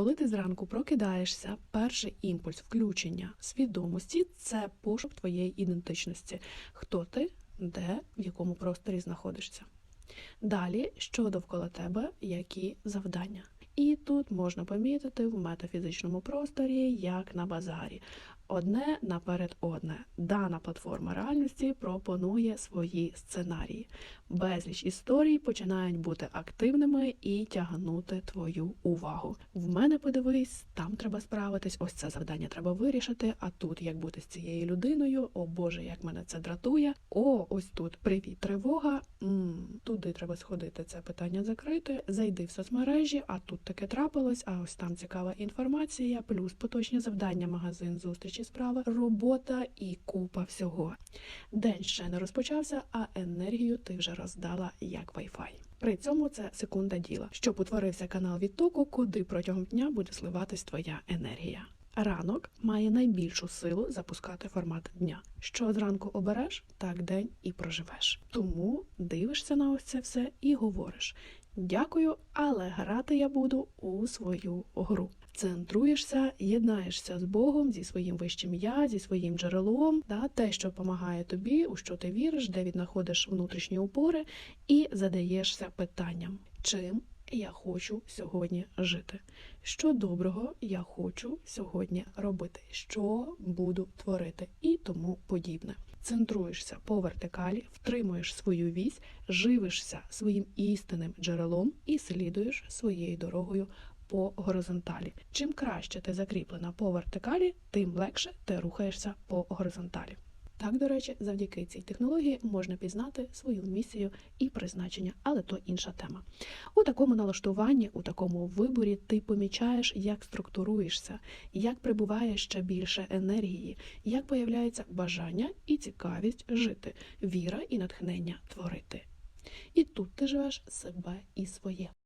Коли ти зранку прокидаєшся, перший імпульс включення свідомості це пошук твоєї ідентичності. Хто ти, де, в якому просторі знаходишся. Далі, що довкола тебе, які завдання. І тут можна помітити в метафізичному просторі, як на базарі. Одне наперед одне. Дана платформа реальності пропонує свої сценарії. Безліч історій починають бути активними і тягнути твою увагу. В мене подивись, там треба справитись, ось це завдання треба вирішити. А тут як бути з цією людиною? О Боже, як мене це дратує. О, ось тут привіт, тривога. м туди треба сходити. Це питання закрити. Зайди в соцмережі, а тут таке трапилось. А ось там цікава інформація, плюс поточні завдання, магазин, зустрічі, справи, робота і купа всього. День ще не розпочався, а енергію ти вже роздала як Wi-Fi. При цьому це секунда діла, щоб утворився канал відтоку, куди протягом дня буде сливатись твоя енергія. Ранок має найбільшу силу запускати формат дня. Що зранку обереш, так день і проживеш. Тому дивишся на ось це все і говориш: дякую, але грати я буду у свою гру. Центруєшся, єднаєшся з Богом, зі своїм вищим я, зі своїм джерелом, да, те, що допомагає тобі, у що ти віриш, де віднаходиш внутрішні опори, і задаєшся питанням, чим я хочу сьогодні жити, що доброго я хочу сьогодні робити, що буду творити, і тому подібне. Центруєшся по вертикалі, втримуєш свою вісь, живишся своїм істинним джерелом і слідуєш своєю дорогою по горизонталі. Чим краще ти закріплена по вертикалі, тим легше ти рухаєшся по горизонталі. Так, до речі, завдяки цій технології можна пізнати свою місію і призначення, але то інша тема. У такому налаштуванні, у такому виборі ти помічаєш, як структуруєшся, як прибуває ще більше енергії, як появляється бажання і цікавість жити, віра і натхнення творити. І тут ти живеш себе і своє.